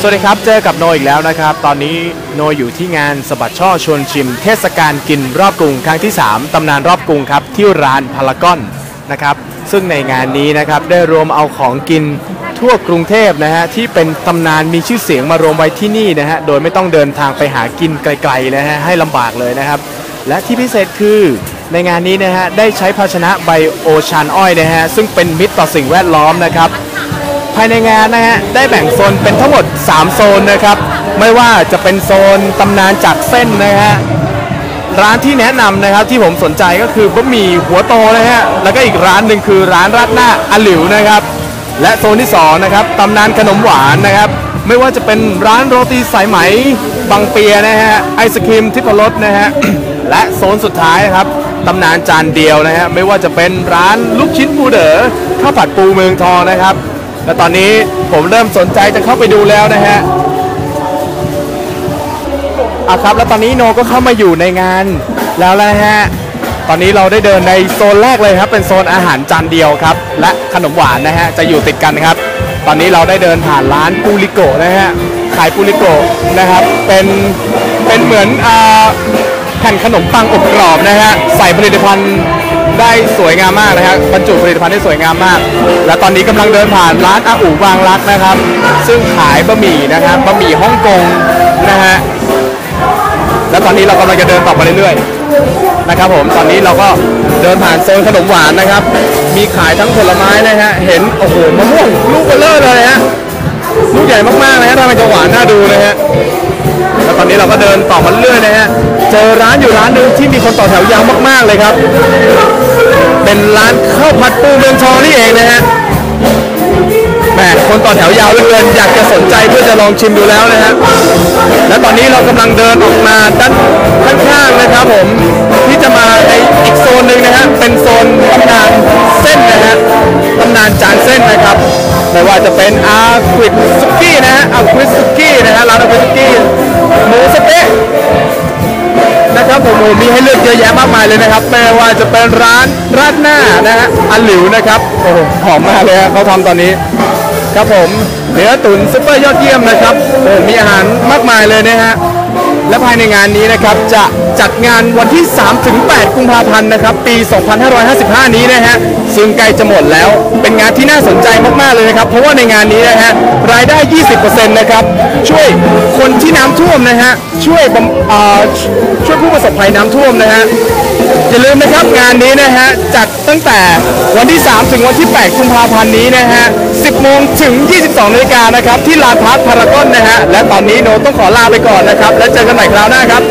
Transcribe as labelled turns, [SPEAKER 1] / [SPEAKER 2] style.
[SPEAKER 1] สวัสดีครับ เจอกับโนอีกแล้วนะครับ ตอนนี้โนอยู่ที่งานสะบัดช่อชวนชิม เทศกาลกินรอบกรุงครั้งที่ 3 ตำนานรอบกรุงครับ ที่ร้านพารากอนนะครับ ซึ่งในงานนี้นะครับได้รวมเอาของกินทั่วกรุงเทพนะฮะที่เป็นตำนานมีชื่อเสียงมารวมไว้ที่นี่นะฮะโดยไม่ต้องเดินทางไปหากินไกลๆนะฮะให้ลำบากเลยนะครับ และที่พิเศษคือในงานนี้นะฮะได้ใช้ภาชนะไบโอชานอ้อยนะฮะซึ่งเป็นมิตรต่อสิ่งแวดล้อมนะครับ ภายในงานนะฮะได้แบ่งโซนเป็นทั้งหมด 3 โซนนะครับ ไม่ว่าจะเป็นโซนตำนานจากเส้นนะฮะร้านที่แนะนำนะครับที่ผมสนใจก็คือบะหมี่หัวโตนะฮะแล้วก็อีกร้านหนึ่งคือร้านราดหน้าอาหลิวนะครับ และโซนที่2นะครับตำนานขนมหวานนะครับ ไม่ว่าจะเป็นร้านโรตีสายไหมบางเปียนะฮะไอศครีมทิพรสนะฮะและโซนสุดท้ายนะครับตำนานจานเดียวนะฮะไม่ว่าจะเป็นร้านลูกชิ้นปูเด๋อข้าวผัดปูเมืองทองนะครับ และตอนนี้ผมเริ่มสนใจจะเข้าไปดูแล้วนะฮะอะครับ แล้วตอนนี้โนก็เข้ามาอยู่ในงานแล้วนะฮะ ตอนนี้เราได้เดินในโซนแรกเลยครับ เป็นโซนอาหารจานเดียวครับ และขนมหวานนะฮะ จะอยู่ติดกันครับ ตอนนี้เราได้เดินผ่านร้านปูริโกนะฮะ ขายปูริโกนะครับ เป็น เป็นเหมือนอ่าแผ่นขนมปังอบกรอบนะฮะ ใส่ผลิตภัณฑ์ ได้สวยงามมากนะฮะบบรรจุผลิตภัณฑ์ได้สวยงามมาก และตอนนี้กำลังเดินผ่านร้านอาอูบางรักนะครับ ซึ่งขายบะหมี่นะครับบะหมี่ฮ่องกงนะฮะและตอนนี้เรากำลังจะเดินต่อไปเรื่อยๆนะครับผมตอนนี้เราก็เดินผ่านโซนขนมหวานนะครับ มีขายทั้งผลไม้นะฮะเห็นโอ้โหมะม่วงลูกเบลเลอร์เลยฮะลูกใหญ่มากๆนะฮะทำไมจะหวานน่าดูนะฮะแล้วตอนนี้เราก็เดินต่อมาเรื่อยๆนะฮะ เจอร้านอยู่ร้านหนึ่งที่มีคนต่อแถวยาวมากๆเลยครับ เป็นร้านข้าวผัดปูเมืองทองนี่เองนะฮะแหมคนต่อแถวยาวเหลือเกินอยากจะสนใจเพื่อจะลองชิมดูแล้วนะฮะและตอนนี้เรากำลังเดินออกมาด้านข้างๆนะครับผมที่จะมาในอีกโซนหนึ่งนะฮะเป็นโซนตำนานเส้นนะฮะตำนานจานเส้นนะครับไม่ว่าจะเป็นอาควิดซุ โอ้มีให้เลือกเยอะแยะมากมายเลยนะครับไม่ว่าจะเป็นร้านราดหน้านะฮะอันหลิวนะครับโอ้โหหอมมากเลยฮะเขาทำตอนนี้ ครับผมเนื้อตุ๋นซุปเปอร์ยอดเยี่ยมนะครับโอ้มีอาหารมากมายเลยนะฮะและภายในงานนี้นะครับจะจัดงานวันที่ 3-8 กุมภาพันธ์นะครับปี 2555 นี้นะฮะซึ่งใกล้จะหมดแล้วเป็นงานที่น่าสนใจมากๆเลยนะครับเพราะว่าในงานนี้นะฮะรายได้ 20%นะครับ ช่วยคนที่น้ำท่วมนะฮะ ช่วยบำเอ่อช่วยผู้ประสบภัยน้ำท่วมนะฮะ อย่าลืมนะครับงานนี้นะฮะ จัดตั้งแต่วันที่ 3 ถึงวันที่ 8 กุมภาพันธ์นี้นะฮะ 10 โมงถึง 22นาฬิกานะครับ ที่ลานพาร์คพารากอนนะฮะ และตอนนี้โนต้องขอลาไปก่อนนะครับ แล้วเจอกันใหม่คราวหน้าครับ